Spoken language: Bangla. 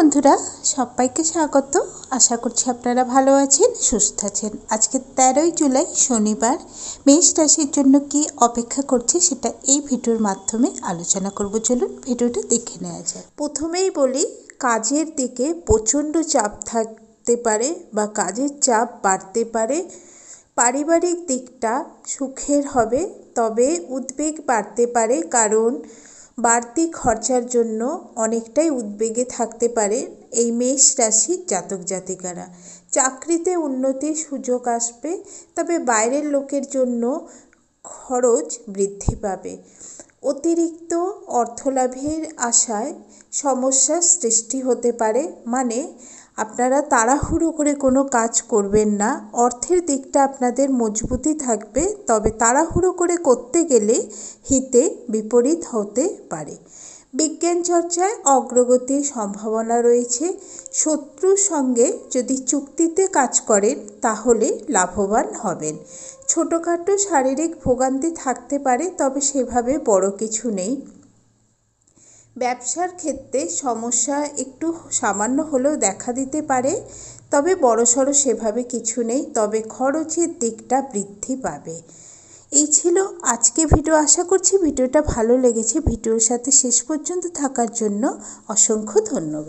বন্ধুরা, সবাইকে স্বাগত। আশা করছি আপনারা ভালো আছেন, সুস্থ আছেন। আজকে তেরোই জুলাই, শনিবার। মেষ রাশির জন্য কি অপেক্ষা করছে সেটা এই ভিডিওর মাধ্যমে আলোচনা করব। চলুন ভিডিওটা দেখে নেওয়া যায় প্রথমেই বলি, কাজের দিকে প্রচণ্ড চাপ থাকতে পারে বা কাজের চাপ বাড়তে পারে। পারিবারিক দিকটা সুখের হবে, তবে উদ্বেগ বাড়তে পারে। কারণ বাড়তি খরচার জন্য অনেকটাই উদ্বেগে থাকতে পারে এই মেষ রাশির জাতক জাতিকারা। চাকরিতে উন্নতির সুযোগ আসবে, তবে বাইরের লোকের জন্য খরচ বৃদ্ধি পাবে। অতিরিক্ত অর্থলাভের আশায় সমস্যার সৃষ্টি হতে পারে মানে আপনারা তাড়াহুড়ো করে কোনো কাজ করবেন না। অর্থের দিকটা আপনাদের মজবুতি থাকবে। তবে তাড়াহুড়ো করে করতে গেলে হিতে বিপরীত হতে পারে। বিজ্ঞান চর্চায় অগ্রগতির সম্ভাবনা রয়েছে। শত্রুর সঙ্গে যদি চুক্তিতে কাজ করেন, তাহলে লাভবান হবেন। ছোটোখাটো শারীরিক ভোগান্তি থাকতে পারে, তবে সেভাবে বড় কিছু নেই। ব্যবসার ক্ষেত্রে সমস্যা একটু সামান্য হলেও দেখা দিতে পারে, তবে বড়সড় সেভাবে কিছু নেই, তবে খরচের দিকটা বৃদ্ধি পাবে। এই ছিল আজকে ভিডিও। আশা করছি ভিডিওটা ভালো লেগেছে। ভিডিওর সাথে শেষ পর্যন্ত থাকার জন্য অসংখ্য ধন্যবাদ।